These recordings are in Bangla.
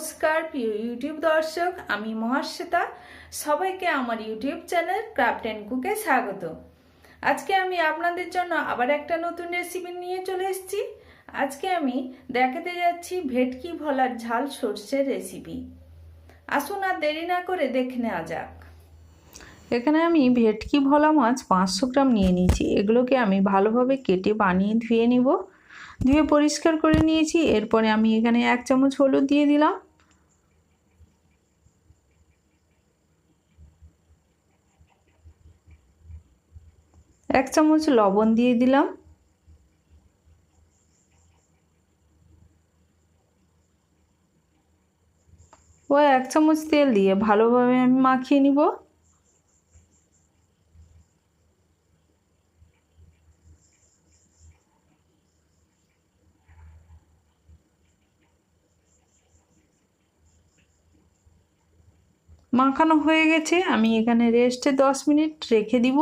নমস্কার, প্রিয় ইউটিউব দর্শক, আমি মহাশ্বেতা। সবাইকে আমার ইউটিউব চ্যানেল ক্রাফট অ্যান্ড কুকে স্বাগত। আজকে আমি আপনাদের জন্য আবার একটা নতুন রেসিপি নিয়ে চলে এসেছি। আজকে আমি দেখাতে যাচ্ছি ভেটকি ভলার ঝাল সর্ষের রেসিপি। আসুন আর দেরি না করে দেখে নেওয়া যাক। এখানে আমি ভেটকি ভলা মাছ পাঁচশো গ্রাম নিয়ে নিয়েছি। এগুলোকে আমি ভালোভাবে কেটে বানিয়ে ধুয়ে নিব। ধুয়ে পরিষ্কার করে নিয়েছি। এরপরে আমি এখানে এক চামচ হলুদ দিয়ে দিলাম। এক চামচ লবণ দিয়ে দিলাম। ও এক চামচ তেল দিয়ে ভালোভাবে আমি মাখিয়ে নিব। মাখানো হয়ে গেছে, আমি এখানে রেস্টে দশ মিনিট রেখে দিব।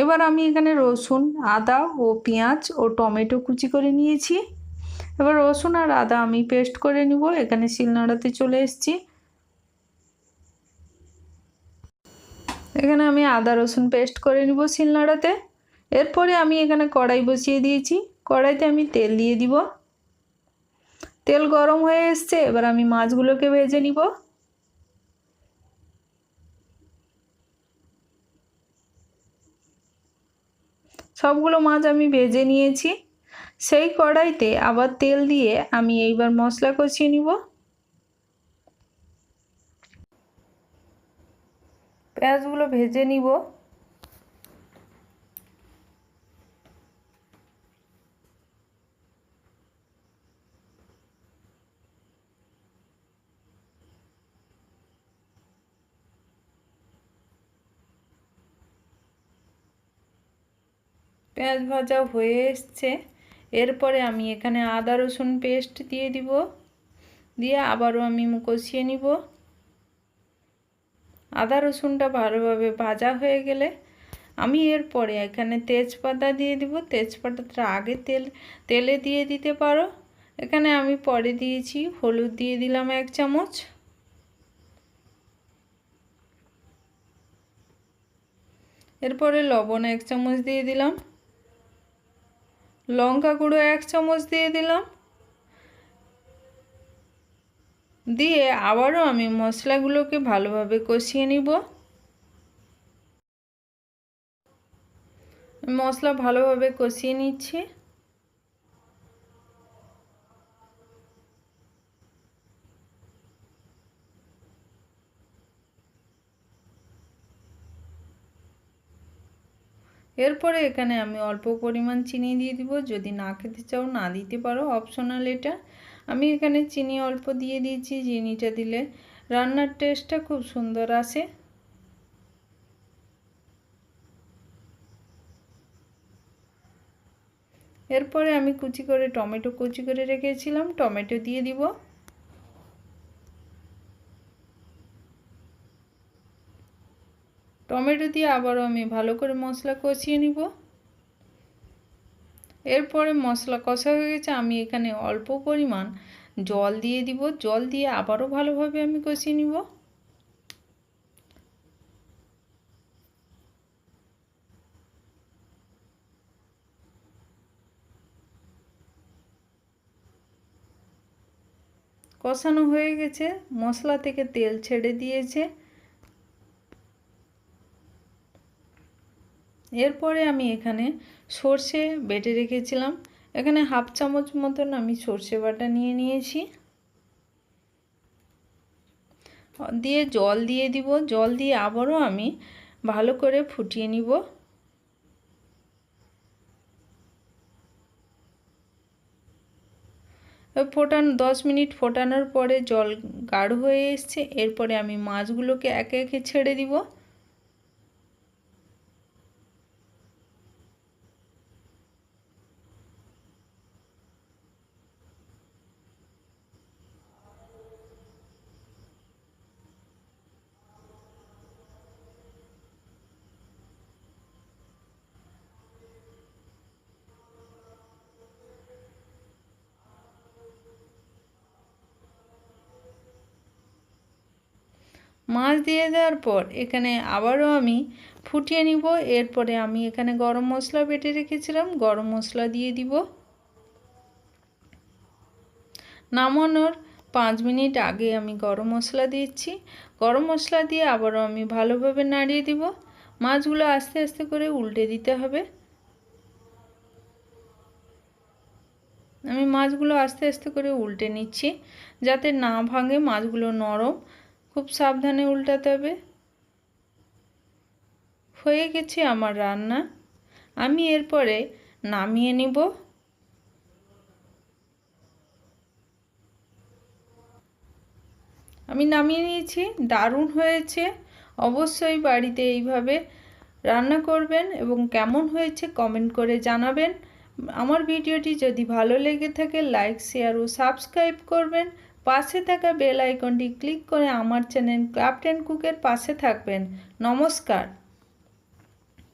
এবার আমি এখানে রসুন, আদা ও পেঁয়াজ ও টমেটো কুচি করে নিয়েছি। এবার রসুন আর আদা আমি পেস্ট করে নিব, এখানে শিলনোড়াতে চলে এসেছি। এখানে আমি আদা, রসুন পেস্ট করে নিব শিলনোড়াতে। এরপরে আমি এখানে কড়াই বসিয়ে দিয়েছি। কড়াইতে আমি তেল দিয়ে দিব। তেল গরম হয়ে এসছে, এবার আমি মাছগুলোকে ভেজে নিব। সবগুলো মাছ আমি ভেজে নিয়েছি। সেই কড়াইতে আবার তেল দিয়ে আমি এইবার মশলা কষিয়ে নিব। পেঁয়াজগুলো ভেজে নিব। পেঁয়াজ ভাজা হয়ে এসছে। এরপরে আমি এখানে আদা, রসুন পেস্ট দিয়ে দিব। দিয়ে আবারও আমি কষিয়ে নিব। আদা, রসুনটা ভালোভাবে ভাজা হয়ে গেলে আমি এরপরে এখানে তেজপাতা দিয়ে দিব। তেজপাতাটা আগে তেল, তেলে দিয়ে দিতে পারো। এখানে আমি পরে দিয়েছি হলুদ দিয়ে দিলাম এক চামচ। এরপরে লবণ এক চামচ দিয়ে দিলাম। লঙ্কা গুঁড়ো এক চামচ দিয়ে দিলাম। দিয়ে আবারও আমি মশলাগুলোকে ভালোভাবে কষিয়ে নিব। মশলা ভালোভাবে কষিয়ে নিচ্ছি। এরপরে এখানে আমি অল্প পরিমাণ চিনি দিয়ে দিব। যদি না খেতে চাও, না দিতে পারো। অপশনাল এটা। আমি এখানে চিনি অল্প দিয়ে দিয়েছি। চিনিটা দিলে রান্নার টেস্টটা খুব সুন্দর আসে। এরপরে আমি কুচি করে, টমেটো কুচি করে রেখেছিলাম। টমেটো দিয়ে দিব। টমেটো দিয়ে আবারও আমি ভালো করে মশলা কষিয়ে নিব। এরপরে মশলা কষা হয়ে গেছে, আমি এখানে অল্প পরিমাণ জল দিয়ে দিব। জল দিয়ে আবারও ভালোভাবে আমি কষিয়ে নিব। কষানো হয়ে গেছে, মশলা থেকে তেল ছেড়ে দিয়েছে। এরপরে আমি এখানে সর্ষে বেটে রেখেছিলাম। এখানে হাফ চামচ মতন আমি সর্ষে বাটা নিয়ে নিয়েছি। দিয়ে জল দিয়ে দিব। জল দিয়ে আবারও আমি ভালো করে ফুটিয়ে নিব। ফোটান, দশ মিনিট ফোটানোর পরে জল গাঢ় হয়ে এসছে। এরপরে আমি মাছগুলোকে একে একে ছেড়ে দিব। মাছ দিয়ে দেওয়ার পর এখানে আবারও আমি ফুটিয়ে নিব। এরপরে আমি এখানে গরম মশলা বেটে রেখেছিলাম। গরম মশলা দিয়ে দিব। নামানোর পাঁচ মিনিট আগে আমি গরম মশলা দিচ্ছি। গরম মশলা দিয়ে আবারও আমি ভালোভাবে নাড়িয়ে দিব। মাছগুলো আস্তে আস্তে করে উল্টে দিতে হবে। আমি মাছগুলো আস্তে আস্তে করে উল্টে নিচ্ছি। যাতে না ভাঙে মাছগুলো নরম। খুব সাবধানে উল্টাতে হবে। হয়ে গেছে আমার রান্না। আমি এরপরে নামিয়ে নিব। আমি নামিয়ে নিয়েছি, দারুণ হয়েছে। অবশ্যই বাড়িতে এইভাবে রান্না করবেন এবং কেমন হয়েছে কমেন্ট করে জানাবেন। আমার ভিডিওটি যদি ভালো লেগে থাকে, লাইক, শেয়ার ও সাবস্ক্রাইব করবেন। পাশে থাকা বেল আইকনটি ক্লিক করে আমার চ্যানেল অ্যান্ড কুকের পাশে থাকবেন। নমস্কার।